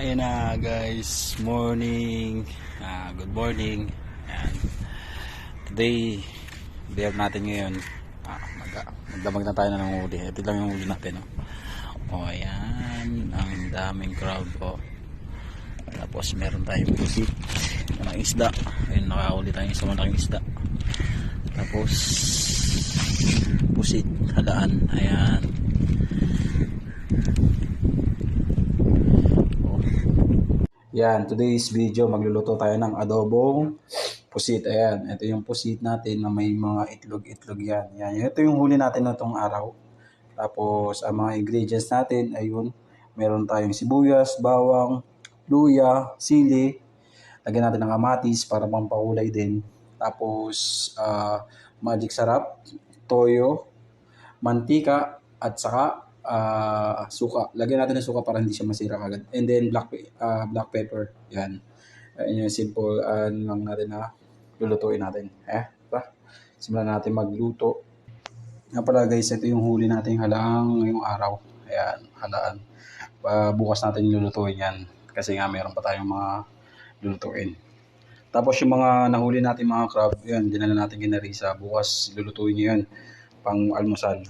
Ayun na guys, morning. Ah, good morning. Ayan. Today, day natin ngayon. Ah, mag magdamag na tayo na ng huli. Ito lang yung huli natin. Oh. oh, ayan. Ang daming crowd po. Tapos meron tayong pusit. Mga isda. Ayun, nakahuli tayo sa malaking isda. Tapos, pusit. Halaan. Ayan. Yan, today's video magluluto tayo ng adobong pusit. Ayan, ito yung pusit natin na may mga itlog-itlog yan. Yan, ito yung huli natin na tong araw. Tapos, ang mga ingredients natin, ayun, meron tayong sibuyas, bawang, luya, sili. Lagyan natin ng kamatis para pampakulay din. Tapos, ah, magic sarap, toyo, mantika, at saka ah, suka. Lagyan natin ng suka para hindi siya masira agad. And then black ah, black pepper. Yan. Ayan yung simple ah, ano lang natin na lulutuin natin. Eh, pa. Simulan natin magluto. Nga pala guys, ito yung huli natin halang ngayong araw. Ayan, halaan. Ah, bukas natin lulutuin yan. Kasi nga meron pa tayong mga lulutuin. Tapos yung mga nahuli natin mga crab, yan, dinala natin ginarisa. Bukas lulutuin yan pang almusal.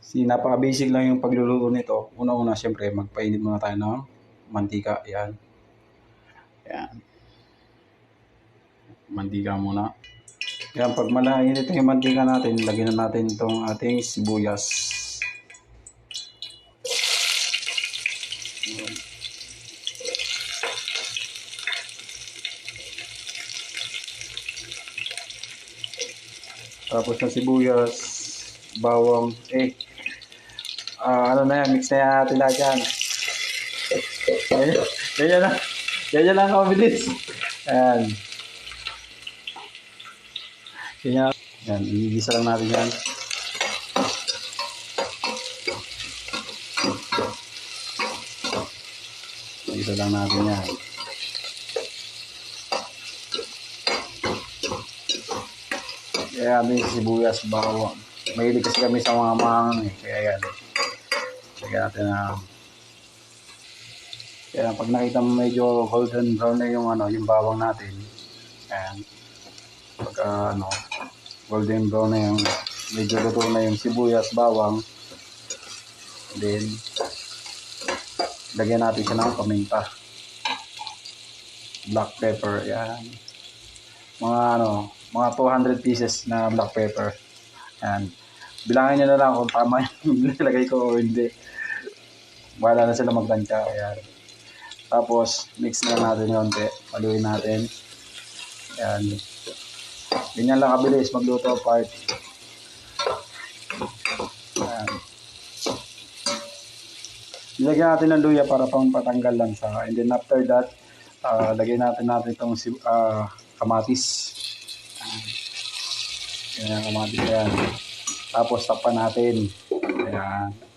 Si napaka-basic lang yung pagluluto nito. Una-una, siyempre, magpainit muna tayo ng mantika. Yan. Yan. Mantika muna. Yan, pag malainit yung mantika natin, lagyan na natin itong ating sibuyas. Tapos ng sibuyas, bawang, eh, ah, ano na yan, mix na yan natin yan. Ganyan, ganyan lang, ganyan lang kabilis. Ayan. Ganyan, yan, igisa lang natin yan. Igisa lang natin yan. Kaya kami sibuyas, bawang. Mahilig kasi kami sa mga mangang eh. Kaya yan. Kaya natin na kaya pag nakita mo medyo golden brown na yung ano, yung bawang natin. Ayan. Pagka ano, golden brown na yung medyo luto na yung sibuyas, bawang. Then lagyan natin siya ng paminta. Black pepper, yan. Mga ano, mga 200 pieces na black pepper. Yan. Bilangin nyo na lang kung tama yung nilagay ko o hindi. Wala na sila magtansya. Ayan. Tapos, mix na natin yung konti. Paluin natin. Ayan. Ganyan lang kabilis magluto part. Ayan. Nilagyan natin ng luya para pang patanggal lang siya. And then after that, ah, lagyan natin natin itong ah, kamatis. Ayan, kamatis yan. Tapos tapan natin. Ayan.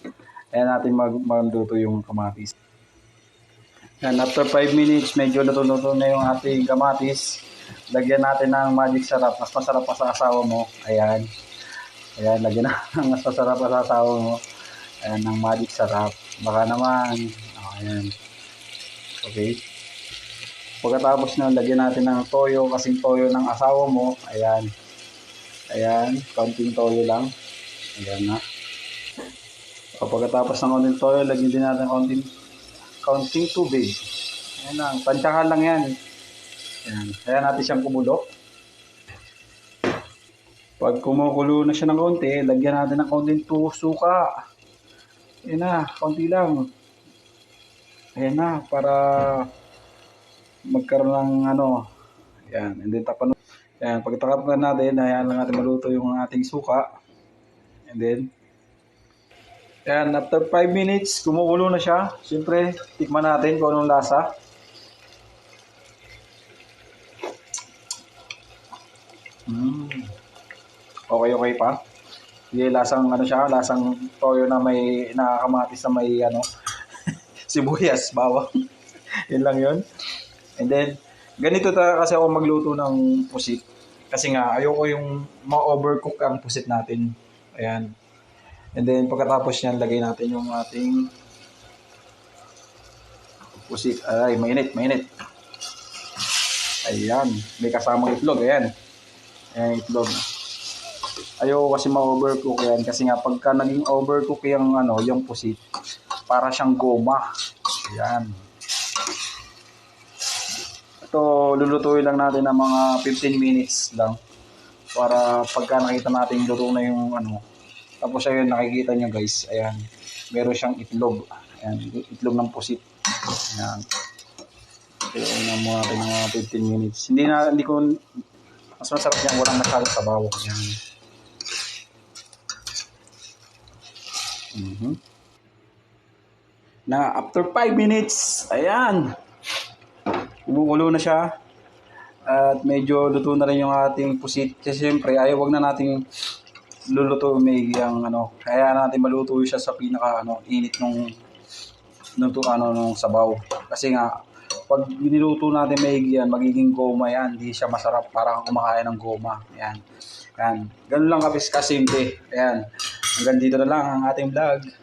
Ayan natin mag magluto yung kamatis. Ayan, after 5 minutes, medyo natututo na yung ating kamatis. Lagyan natin ng magic sarap. Mas masarap pa sa asawa mo. Ayan. Ayan, lagyan na ng mas masarap pa sa asawa mo. Ayan, ng magic sarap. Baka naman. Oh, ayan. Okay. Pagkatapos na, lagyan natin ng toyo. Kasing toyo ng asawa mo. Ayan. Ayan, konting toyo lang. Ayan na. O, pagkatapos ng konting toyo, lagyan din natin konting, konting tubig. Ayan lang, tansyahan lang yan. Ayan, kaya natin siyang kumulo. Pag kumukulo na siya ng konti, lagyan natin ng konting suka. Ayan na, konti lang. Ayan na, para magkaroon ng ano, ayan, and then tapan Ayan, pagkatapos na natin, ayan lang natin maluto yung ating suka. And then, ayan, after 5 minutes, kumukulo na siya. Siyempre, tikman natin kung anong lasa. Mm. Okay, okay pa. Sige, lasang ano siya, lasang toyo na may nakakamatis na may ano, sibuyas, bawang. yun lang yun. And then, ganito ta kasi ako magluto ng pusit. Kasi nga, ayoko yung ma-overcook ang pusit natin. Ayan. And then, pagkatapos yan, lagay natin yung ating Pusit. Ay, mainit, mainit. Ayan. May kasamang itlog. Ayan. Ayan, itlog. Ayoko kasi ma-overcook yan. Kasi nga, pagka naging overcook yung, ano, yung pusit, para siyang goma. Ayan. Ito, lulutuin lang natin ng mga 15 minutes lang. Para pagka nakita natin luto na yung ano. Tapos ayun, nakikita nyo guys. Ayan. Meron siyang itlog. Ayan, itlog ng pusit. Ayan. Kaya na muna natin ng mga 15 minutes. Hindi na, hindi ko, mas masarap yan. Walang masyadong sabaw. Ayan. Mhm. Na after 5 minutes, ayan. Kumukulo na siya. At medyo luto na rin yung ating pusit. Kasi siyempre, ay wag na nating luluto may yung ano. Kaya natin maluto siya sa pinaka ano, init nung nung ano nung sabaw. Kasi nga pag niluto natin may yan, magiging goma yan. Hindi siya masarap para kang kumakain ng goma. Yan. Yan. Ganun lang kapis kasimple. Ayan. Hanggang dito na lang ang ating vlog.